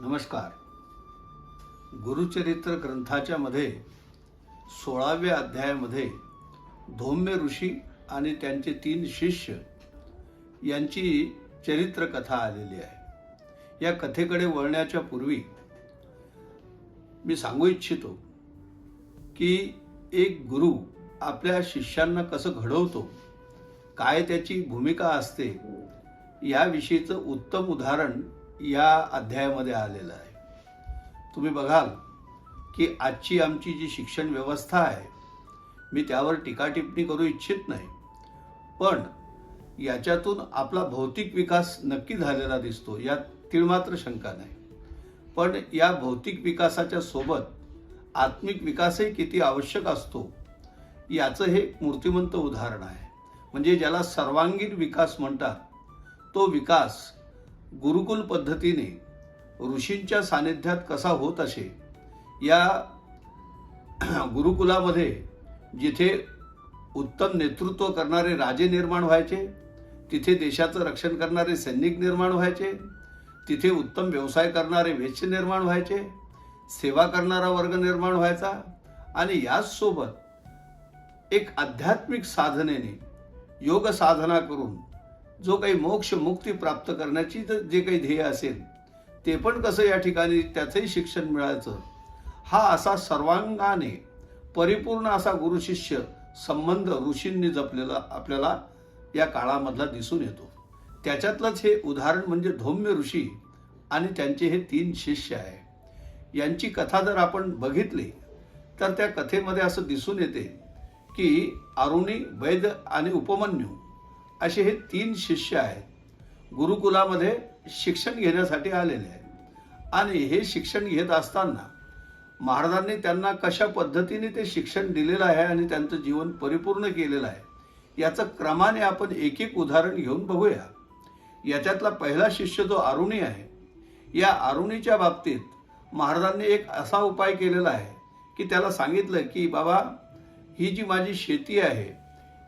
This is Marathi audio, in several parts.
नमस्कार. गुरुचरित्र ग्रंथाच्या मध्ये सोळाव्या अध्यायामध्ये धौम्य ऋषी आणि त्यांचे तीन शिष्य यांची चरित्रकथा आलेली आहे. या कथेकडे वळण्याच्या पूर्वी मी सांगू इच्छितो की एक गुरु आपल्या शिष्यांना कसं घडवतो काय त्याची भूमिका असते याविषयीचं उत्तम उदाहरण या अध्यायामध्ये आलेलं आहे. तुम्ही बघाल की आजची आमची जी शिक्षण व्यवस्था आहे मी त्यावर टीकाटिप्पणी करू इच्छित नाही. पण याच्यातून आपला भौतिक विकास नक्की झालेला दिसतो यात तिळमात्र शंका नाही. पण या भौतिक विकासाच्या सोबत आत्मिक विकासही किती आवश्यक असतो याचं हे मूर्तिमंत उदाहरण आहे. म्हणजे ज्याला सर्वांगीण विकास म्हणतात तो विकास गुरुकुल पद्धतीने ऋषींच्या सानिध्यात कसा होत असे या गुरुकुलामध्ये जिथे उत्तम नेतृत्व करणारे राजे निर्माण व्हायचे तिथे देशाचं रक्षण करणारे सैनिक निर्माण व्हायचे तिथे उत्तम व्यवसाय करणारे वेश्य निर्माण व्हायचे सेवा करणारा वर्ग निर्माण व्हायचा आणि याचसोबत एक आध्यात्मिक साधनेने योग साधना करून जो काही मोक्ष मुक्ती प्राप्त करण्याची जे काही ध्येय असेल ते पण कसं या ठिकाणी त्याचंही शिक्षण मिळायचं? हा असा सर्वांगाने परिपूर्ण असा गुरुशिष्य संबंध ऋषींनी जपलेला आपल्याला या काळामधला दिसून येतो. त्याच्यातलंच हे उदाहरण म्हणजे धौम्य ऋषी आणि त्यांचे हे तीन शिष्य आहे. यांची कथा जर आपण बघितली तर त्या कथेमध्ये असं दिसून येते की अरुणी वैद आणि उपमन्यू असे हे तीन शिष्य आहेत. गुरुकुलामध्ये शिक्षण घेण्यासाठी आलेले आहेत. आणि हे शिक्षण घेत असताना महाराजांनी त्यांना कशा पद्धतीने ते शिक्षण दिलेलं आहे आणि त्यांचं जीवन परिपूर्ण केलेलं आहे याचं क्रमाने आपण एक एक उदाहरण घेऊन बघूया. याच्यातला पहिला शिष्य जो अरुणी आहे या अरुणीच्या बाबतीत महाराजांनी एक असा उपाय केलेला आहे की त्याला सांगितलं की बाबा ही जी माझी शेती आहे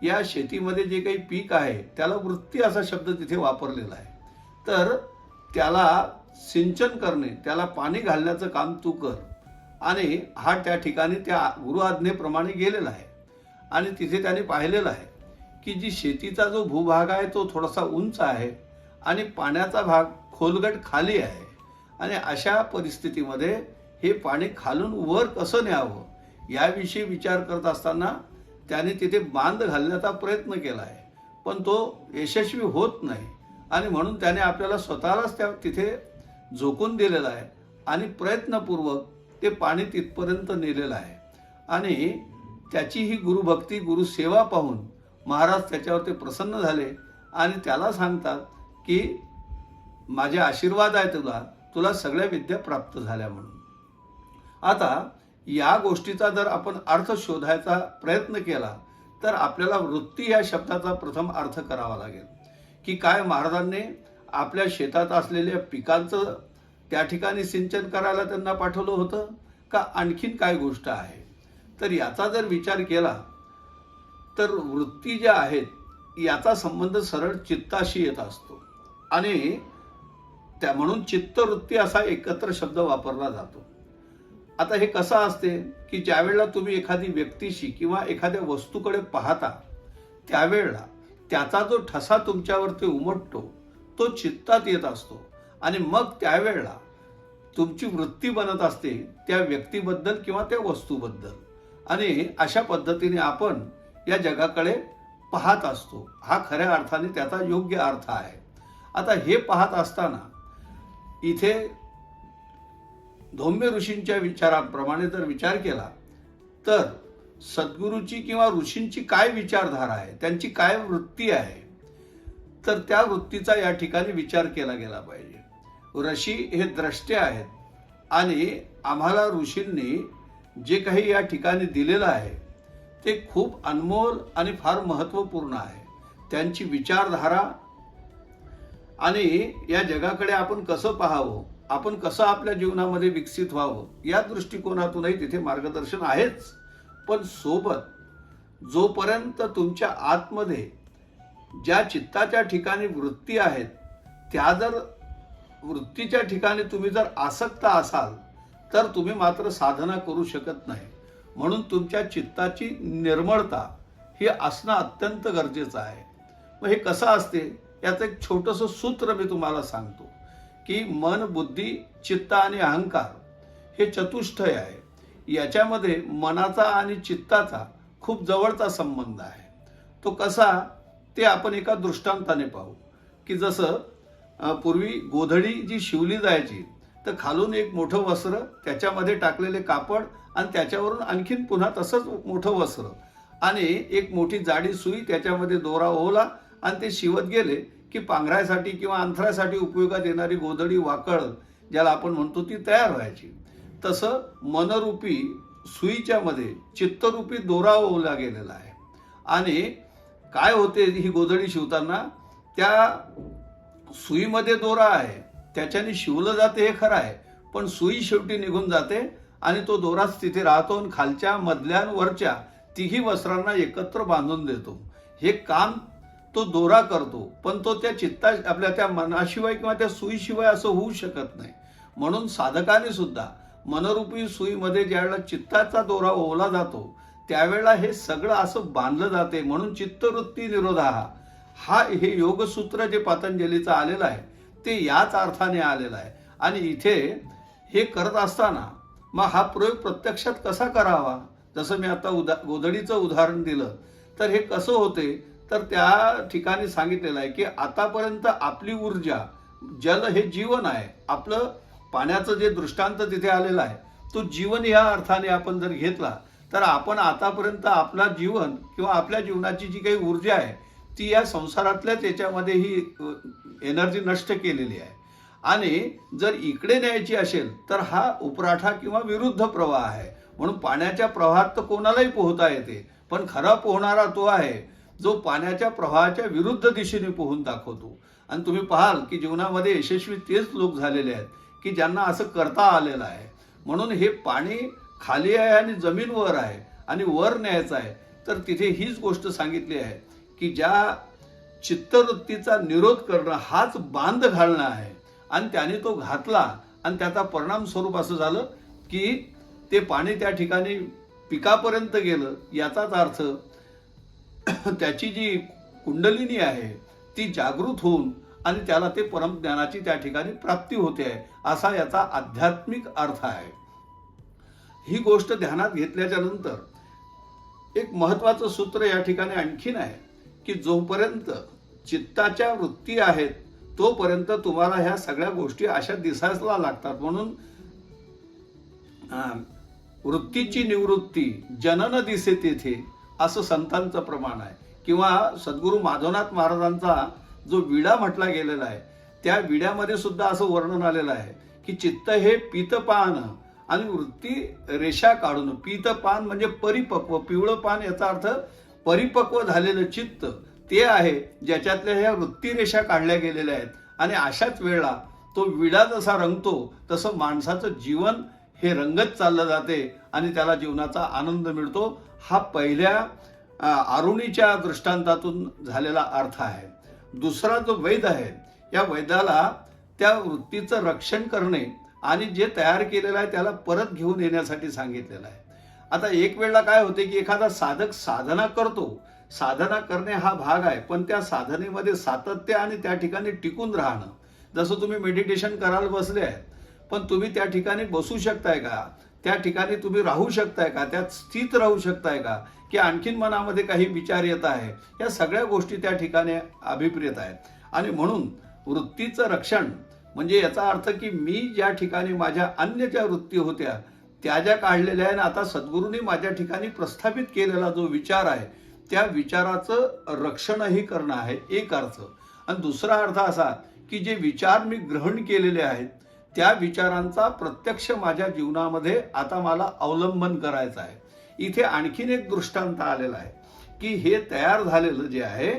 या शेतीमध्ये जे काही पीक आहे त्याला वृत्ती असा शब्द तिथे वापरलेला आहे. तर त्याला सिंचन करणे त्याला पाणी घालण्याचं काम तू कर. आणि हा त्या ठिकाणी त्या गुरुआज्ञेप्रमाणे गेलेला आहे. आणि तिथे त्याने पाहिलेलं आहे की जी शेतीचा जो भूभाग आहे तो थोडासा उंच आहे आणि पाण्याचा भाग खोलगट खाली आहे. आणि अशा परिस्थितीमध्ये हे पाणी खालून वर कसं न्यावं याविषयी विचार करत असताना त्याने तिथे बांध घालण्याचा प्रयत्न केला आहे पण तो यशस्वी होत नाही. आणि म्हणून त्याने आपल्याला स्वतःलाच त्या तिथे झोकून दिलेला आहे. आणि प्रयत्नपूर्वक ते पाणी तिथपर्यंत नेलेलं आहे. आणि त्याची ही गुरुभक्ती गुरुसेवा पाहून महाराज त्याच्यावरती प्रसन्न झाले. आणि त्याला सांगतात की माझे आशीर्वाद आहे तुला. तुला सगळ्या विद्या प्राप्त झाल्या म्हणून. आता या गोष्टीचा जर आपण अर्थ शोधायचा प्रयत्न केला तर आपल्याला वृत्ती या शब्दाचा प्रथम अर्थ करावा लागेल. की काय महाराजांनी आपल्या शेतात असलेल्या पिकांचं त्या ठिकाणी सिंचन करायला त्यांना पाठवलं होतं? का आणखीन काय गोष्ट आहे? तर याचा जर विचार केला तर वृत्ती ज्या आहेत याचा संबंध सरळ चित्ताशी येत असतो. आणि त्या म्हणून चित्तवृत्ती असा एकत्र शब्द वापरला जातो. आता हे कसं असते की ज्यावेळेला तुम्ही एखादी व्यक्तीशी किंवा एखाद्या वस्तूकडे पाहता त्यावेळेला त्याचा जो ठसा तुमच्यावरती उमटतो तो चित्तात येत असतो. आणि मग त्यावेळेला तुमची वृत्ती बनत असते त्या व्यक्तीबद्दल किंवा त्या वस्तूबद्दल. आणि अशा पद्धतीने आपण या जगाकडे पाहत असतो. हा खऱ्या अर्थाने त्याचा योग्य अर्थ आहे. आता हे पाहत असताना इथे धौम्य ऋषींच्या विचाराप्रमाणे जर विचार केला तर सद्गुरूची किंवा ऋषींची काय विचारधारा आहे त्यांची काय वृत्ती आहे तर त्या वृत्तीचा या ठिकाणी विचार केला गेला पाहिजे. ऋषी हे द्रष्टे आहेत आणि आम्हाला ऋषींनी जे काही या ठिकाणी दिलेलं आहे ते खूप अनमोल आणि फार महत्त्वपूर्ण आहे. त्यांची विचारधारा आणि या जगाकडे आपण कसं पाहावं आपण कसं आपल्या जीवनामध्ये विकसित व्हावं या दृष्टिकोनातूनही तिथे मार्गदर्शन आहेच. पण सोबत जोपर्यंत तुमच्या आतमध्ये ज्या चित्ताच्या ठिकाणी वृत्ती आहेत त्या जर वृत्तीच्या ठिकाणी तुम्ही जर आसक्त असाल तर तुम्ही मात्र साधना करू शकत नाही. म्हणून तुमच्या चित्ताची निर्मळता ही असणं अत्यंत गरजेचं आहे. मग हे कसं असते? याचं एक छोटंसं सूत्र मी तुम्हाला सांगतो. की मन बुद्धी चित्त आणि अहंकार हे चतुष्टय आहे. याच्यामध्ये मनाचा आणि चित्ताचा खूप जवळचा संबंध आहे. तो कसा ते आपण एका दृष्टांताने पाहू. की जसं पूर्वी गोधडी जी शिवली जायची तर खालून एक मोठं वस्त्र त्याच्यामध्ये टाकलेले कापड आणि त्याच्यावरून आणखीन पुन्हा तसंच मोठं वस्त्र. आणि एक मोठी जाडी सुई त्याच्यामध्ये दोरा ओवला आणि ते शिवत गेले की पांघरायसाठी किंवा अंथरासाठी उपयोगात येणारी गोधडी वाकळ ज्याला आपण म्हणतो ती तयार व्हायची तसं मनरूपी सुईच्या मध्ये चित्तरूपी दोरा ओवला गेलेला आहे. आणि काय होते ही गोधडी शिवताना? त्या सुईमध्ये दोरा आहे त्याच्याने शिवलं जाते हे खरं आहे पण सुई शेवटी निघून जाते आणि तो दोराच तिथे राहतो आणि खालच्या मधल्या वरच्या तिघी वस्त्रांना एकत्र बांधून देतो. हे काम तो दोरा करतो पण तो त्या चित्ता आपल्या त्या मनाशिवाय किंवा त्या सुईशिवाय असं होऊ शकत नाही. म्हणून साधकाने सुद्धा मनरूपी सुईमध्ये ज्यावेळेला चित्ताचा दोरा ओवला जातो त्यावेळेला हे सगळं असं बांधलं जाते. म्हणून चित्तवृत्ती निरोधा हा. हे योगसूत्र जे पतंजलीचं आलेलं आहे ते याच अर्थाने आलेलं आहे. आणि इथे हे करत असताना मग हा प्रयोग प्रत्यक्षात कसा करावा? जसं मी आता उदा गोधडीचं उदाहरण दिलं तर हे कसं होते? तर त्या ठिकाणी सांगितलेलं आहे की आतापर्यंत आपली ऊर्जा जल हे जीवन आहे. आपलं पाण्याचं जे दृष्टांत तिथे आलेलं आहे तो जीवन या अर्थाने आपण जर घेतला तर आपण आतापर्यंत आपला जीवन किंवा आपल्या जीवनाची जी काही ऊर्जा आहे ती या संसारातल्याच याच्यामध्ये ही एनर्जी नष्ट केलेली आहे. आणि जर इकडे न्यायची असेल तर हा उपराठा किंवा विरुद्ध प्रवाह आहे. म्हणून पाण्याच्या प्रवाहात तर कोणालाही पोहता येते पण खरा पोहणारा तो आहे जो पाण्याच्या प्रवाहाच्या विरुद्ध दिशेने पोहून दाखवतो. आणि तुम्ही पाहाल की जीवनामध्ये यशस्वी तेच लोक झालेले आहेत की ज्यांना असं करता आलेलं आहे. म्हणून हे पाणी खाली आहे आणि जमीन वर आहे आणि वर न्यायचं आहे. तर तिथे हीच गोष्ट सांगितली आहे की ज्या चित्तवृत्तीचा निरोध करणं हाच बांध घालणं आहे. आणि त्याने तो घातला आणि त्याचा परिणाम स्वरूप असं झालं की ते पाणी त्या ठिकाणी पिकापर्यंत गेलं. याचाच अर्थ त्याची जी कुंडलिनी आहे ती जागृत होऊन आणि त्याला ते परमज्ञानाची त्या ठिकाणी प्राप्ती होते आहे असा याचा आध्यात्मिक अर्थ आहे. ही गोष्ट ध्यानात घेतल्याच्या नंतर एक महत्वाचं सूत्र या ठिकाणी आणखीन आहे की जोपर्यंत चित्ताच्या वृत्ती आहेत तोपर्यंत तुम्हाला ह्या सगळ्या गोष्टी अशा दिसायला लागतात. म्हणून वृत्तीची निवृत्ती जनन दिसे तेथे असं संतांचं प्रमाण आहे. किंवा सद्गुरू माधवनाथ महाराजांचा जो विडा म्हटला गेलेला आहे त्या विड्यामध्ये सुद्धा असं वर्णन आलेलं आहे की चित्त हे पीतपान आणि वृत्ती रेषा काढून पीतपान म्हणजे परिपक्व पिवळं पान याचा अर्थ परिपक्व झालेलं चित्त ते आहे ज्याच्यातल्या ह्या वृत्ती रेषा काढल्या गेलेल्या आहेत. आणि अशाच वेळेला तो विडा जसा रंगतो तसं माणसाचं जीवन हे रंगत चाललं जाते आणि त्याला जीवनाचा आनंद मिळतो. हा पहिल्या आरुणीच्या दृष्टांतातून झालेला अर्थ आहे. दुसरा जो वैद आहे या वैदाला त्या वृत्तीचं रक्षण करणे आणि जे तयार केलेलं आहे त्याला परत घेऊन येण्यासाठी सांगितलेलं आहे. आता एक वेळेला काय होते की एखादा साधक साधना करतो. साधना करणे हा भाग आहे पण त्या साधनेमध्ये सातत्य आणि त्या ठिकाणी टिकून राहणं. जसं तुम्ही मेडिटेशन करायला बसले आहे पण तुम्ही त्या ठिकाणी बसू शकताय का? त्या ठिकाणी तुम्ही राहू शकताय का? त्यात स्थित राहू शकताय का? की आणखीन मनामध्ये काही विचार येत आहे? या सगळ्या गोष्टी त्या ठिकाणी अभिप्रेत आहेत. आणि म्हणून वृत्तीचं रक्षण म्हणजे याचा अर्थ की मी ज्या ठिकाणी माझ्या अन्य ज्या वृत्ती होत्या त्या ज्या काढलेल्या आहे आता सद्गुरूंनी माझ्या ठिकाणी प्रस्थापित केलेला जो विचार आहे त्या विचाराचं रक्षणही करणं आहे एक अर्थ आणि दुसरा अर्थ असा की जे विचार मी ग्रहण केलेले आहेत त्या विचारांचा प्रत्यक्ष माझ्या जीवनामध्ये आता मला अवलंबन करायचं आहे. इथे आणखीन एक दृष्टांत आलेला आहे की हे तयार झालेलं जे आहे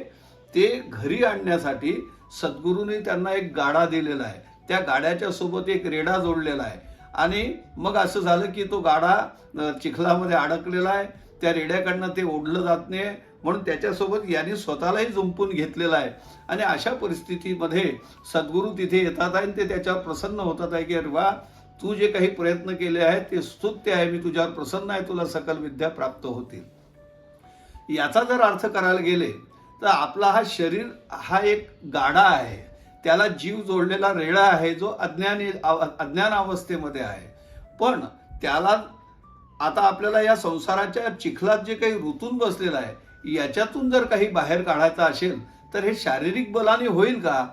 ते घरी आणण्यासाठी सद्गुरूंनी त्यांना एक गाडा दिलेला आहे. त्या गाड्याच्या सोबत एक रेडा जोडलेला आहे. आणि मग असं झालं की तो गाडा चिखलामध्ये अडकलेला आहे. त्या रेड्याकडनं ते ओढलं जात नाही. म्हणून त्याच्यासोबत यांनी स्वतःलाही जुंपून घेतलेला आहे. आणि अशा परिस्थितीमध्ये सद्गुरू तिथे येतात आहे आणि ते त्याच्यावर प्रसन्न होतात आहे की अरे वा तू जे काही प्रयत्न केले आहेत ते स्तुत्य आहे. मी तुझ्यावर प्रसन्न आहे. तुला सकल विद्या प्राप्त होतील. याचा जर अर्थ करायला गेले तर आपला हा शरीर हा एक गाडा आहे. त्याला जीव जोडलेला रेडा आहे जो अज्ञानी अज्ञान अवस्थेमध्ये आहे. पण त्याला आता आपल्याला या संसाराच्या चिखलात जे काही ऋतून बसलेलं आहे याच्यातून जर काही बाहेर काढायचं असेल तर हे शारीरिक बलाने होईल का?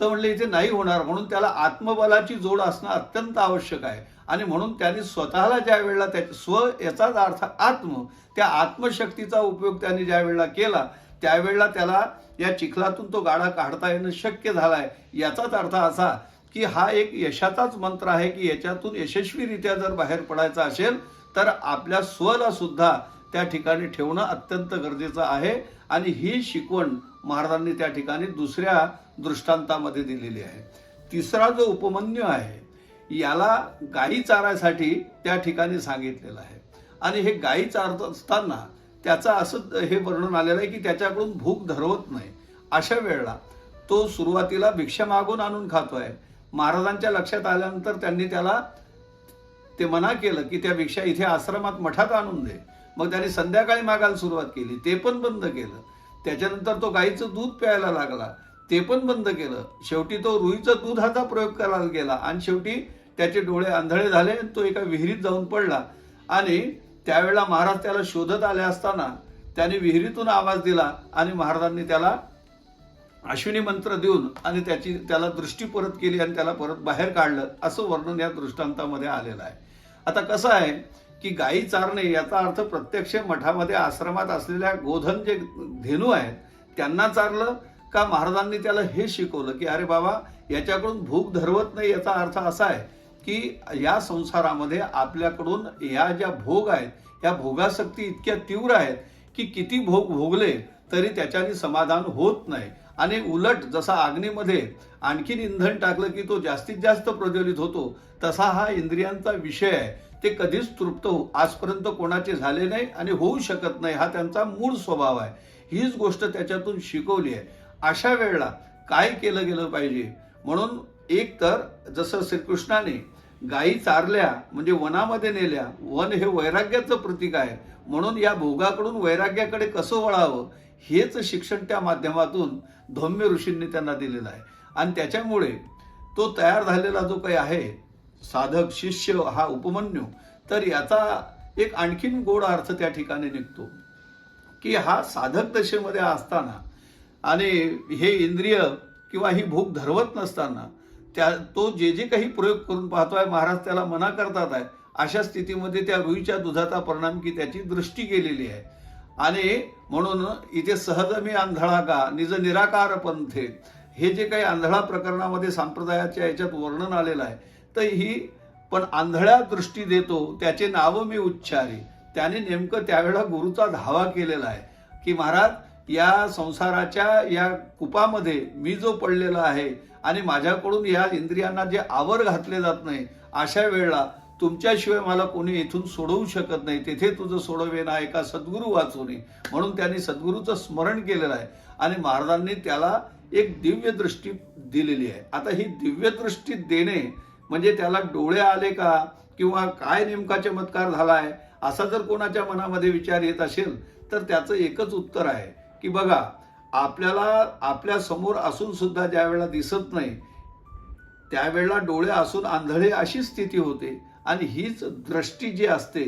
तर म्हणले इथे नाही होणार. म्हणून त्याला आत्मबलाची जोड असणं अत्यंत आवश्यक आहे. आणि म्हणून त्याने स्वतःला ज्या वेळेला त्या स्व याचाच अर्थ आत्म त्या आत्मशक्तीचा उपयोग त्यांनी ज्या वेळेला केला त्यावेळेला त्याला या चिखलातून तो गाडा काढता येणं शक्य झालाय. याचाच अर्थ असा की हा एक यशाचाच मंत्र आहे की याच्यातून यशस्वीरित्या जर बाहेर पडायचा असेल तर आपल्या स्वला सुद्धा त्या ठिकाणी ठेवणं अत्यंत गरजेचं आहे. आणि ही शिकवण महाराजांनी त्या ठिकाणी दुसऱ्या दृष्टांतामध्ये दिलेली आहे. तिसरा जो उपमन्यू आहे याला गायी चारायसाठी त्या ठिकाणी सांगितलेलं आहे. आणि हे गायी चारत असताना त्याचं असं हे वर्णन आलेलं आहे की त्याच्याकडून भूक धरवत नाही. अशा वेळेला तो सुरुवातीला भिक्षा मागून आणून खातोय. महाराजांच्या लक्षात आल्यानंतर त्यांनी त्याला ते मना केलं की त्या भिक्षा इथे आश्रमात मठात आणून दे. मग त्याने संध्याकाळी मागायला सुरुवात केली. ते पण बंद केलं. त्याच्यानंतर तो गाईचं दूध प्यायला लागला. ते पण बंद केलं. शेवटी तो रुईचं दुधाचा प्रयोग करायला गेला. आणि शेवटी त्याचे डोळे आंधळे झाले आणि तो एका विहिरीत जाऊन पडला. आणि त्यावेळेला महाराज त्याला शोधत आले असताना त्याने विहिरीतून आवाज दिला आणि महाराजांनी त्याला अश्विनी मंत्र देऊन आणि त्याची त्याला दृष्टी परत केली आणि त्याला परत बाहेर काढलं. असं वर्णन या दृष्टांतामध्ये आलेलं आहे. आता कसं आहे की गायी चारणे याचा अर्थ प्रत्यक्ष मठामध्ये आश्रमात असलेल्या गोधन जे धेनू आहेत त्यांना चारलं का महाराजांनी त्याला हे शिकवलं की अरे बाबा याच्याकडून भूक धरवत नाही याचा अर्थ असा आहे की या संसारामध्ये आपल्याकडून या ज्या भोग आहेत या भोगासक्ती इतक्या तीव्र आहेत की किती भोग भोगले तरी त्याच्याने समाधान होत नाही. आणि उलट जसा अग्नीमध्ये आणखीन इंधन टाकलं की तो जास्तीत जास्त प्रज्वलित होतो तसा हा इंद्रियांचा विषय आहे. ते कधीच तृप्त हो आजपर्यंत कोणाचे झाले नाही आणि होऊ शकत नाही हा त्यांचा मूळ स्वभाव आहे. हीच गोष्ट त्याच्यातून शिकवली आहे. अशा वेळेला काय केलं गेलं पाहिजे? म्हणून एक तर जसं श्रीकृष्णाने गायी चारल्या म्हणजे वनामध्ये नेल्या वन हे वैराग्याचं प्रतीक आहे. म्हणून या भोगाकडून वैराग्याकडे कसं वळावं हेच शिक्षण त्या माध्यमातून धौम्य ऋषींनी त्यांना दिलेला आहे. आणि त्याच्यामुळे तो तयार झालेला जो काही आहे साधक शिष्य हा उपमन्यू तर याचा एक आणखीन गोड अर्थ त्या ठिकाणी निघतो की हा साधक दशेमध्ये असताना आणि हे इंद्रिय किंवा ही भूक धरवत नसताना त्या तो जे जे काही प्रयोग करून पाहतोय महाराज त्याला मना करतात आहे अशा स्थितीमध्ये त्या रुईच्या दुधाचा परिणाम की त्याची दृष्टी केलेली आहे. आणि म्हणून इथे सहज मी आंधळा का निज निराकार पंथे हे जे काही आंधळा प्रकरणामध्ये संप्रदायाच्या याच्यात वर्णन आलेलं आहे तर ही पण आंधळ्या दृष्टी देतो त्याचे नाव मी उच्चारी. त्याने नेमकं त्यावेळा गुरुचा धावा केलेला आहे की महाराज या संसाराच्या या कुपामध्ये मी जो पडलेला आहे आणि माझ्याकडून या इंद्रियांना जे आवर घातले जात नाही अशा वेळेला तुमच्याशिवाय मला कोणी इथून सोडवू शकत नाही. तेथे तुझं सोडवे ना एका सद्गुरू वाचवणे म्हणून त्यांनी सद्गुरूचं स्मरण केलेलं आहे. आणि महाराजांनी त्याला एक दिव्य दृष्टी दिलेली आहे. आता ही दिव्य दृष्टी देणे म्हणजे त्याला डोळे आले का? किंवा काय नेमका चमत्कार झालाय? असा जर कोणाच्या मनामध्ये विचार येत असेल तर त्याचं एकच उत्तर आहे की बघा आपल्याला आपल्यासमोर असून सुद्धा ज्या वेळेला दिसत नाही त्यावेळेला डोळे असून आंधळे अशी स्थिती होते. आणि हीच दृष्टी जी असते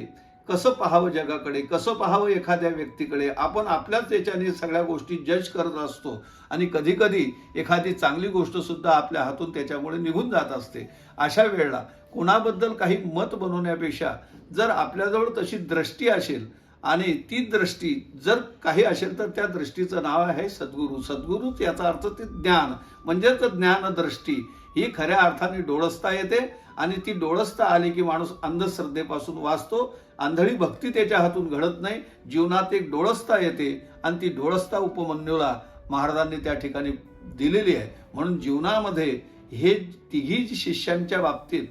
कसं पाहावं जगाकडे कसं पाहावं एखाद्या व्यक्तीकडे? आपण आपल्याच याच्याने सगळ्या गोष्टी जज करत असतो आणि कधी कधी एखादी चांगली गोष्ट सुद्धा आपल्या हातून त्याच्यामुळे निघून जात असते. अशा वेळेला कोणाबद्दल काही मत बनवण्यापेक्षा जर आपल्याजवळ तशी दृष्टी असेल आणि ती दृष्टी जर काही असेल तर त्या दृष्टीचं नाव आहे सद्गुरू. सद्गुरूच याचा अर्थ ते ज्ञान. म्हणजेच ज्ञान दृष्टी ही खऱ्या अर्थाने डोळसता येते आणि ती डोळसता आली की माणूस अंधश्रद्धेपासून वाचतो. आंधळी भक्ती त्याच्या हातून घडत नाही. जीवनात एक डोळसता येते आणि ती डोळसता उपमन्यूला महाराजांनी त्या ठिकाणी दिलेली आहे. म्हणून जीवनामध्ये हे तिघी शिष्यांच्या बाबतीत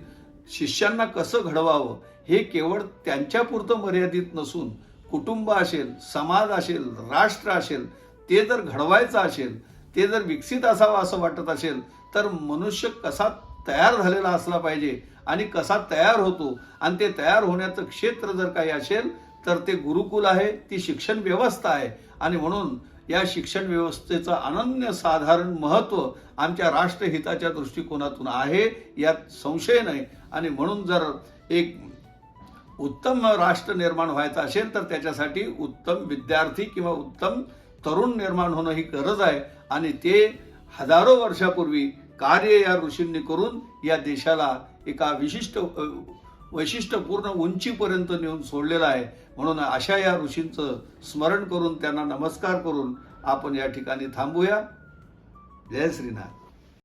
शिष्यांना कसं घडवावं हे केवळ त्यांच्यापुरतं मर्यादित नसून कुटुंब असेल समाज असेल राष्ट्र असेल ते जर घडवायचं असेल ते जर विकसित असावं असं वाटत असेल तर मनुष्य कसा तयार झालेला असला पाहिजे आणि कसा तयार होतो आणि ते तयार होण्याचं क्षेत्र जर काही असेल तर ते गुरुकुल आहे ती शिक्षण व्यवस्था आहे. आणि म्हणून या शिक्षण व्यवस्थेचं अनन्य साधारण महत्त्व आमच्या राष्ट्रहिताच्या दृष्टिकोनातून आहे यात संशय नाही. आणि म्हणून जर एक उत्तम राष्ट्र निर्माण व्हायचं असेल तर त्याच्यासाठी उत्तम विद्यार्थी किंवा उत्तम तरुण निर्माण होणं ही गरज आहे. आणि ते हजारो वर्षापूर्वी कार्य या ऋषींनी करून या देशाला एका विशिष्ट वैशिष्ट्यपूर्ण उंचीपर्यंत नेऊन सोडलेलं आहे. म्हणून अशा या ऋषींचं स्मरण करून त्यांना नमस्कार करून आपण या ठिकाणी थांबूया. जय श्रीनाथ.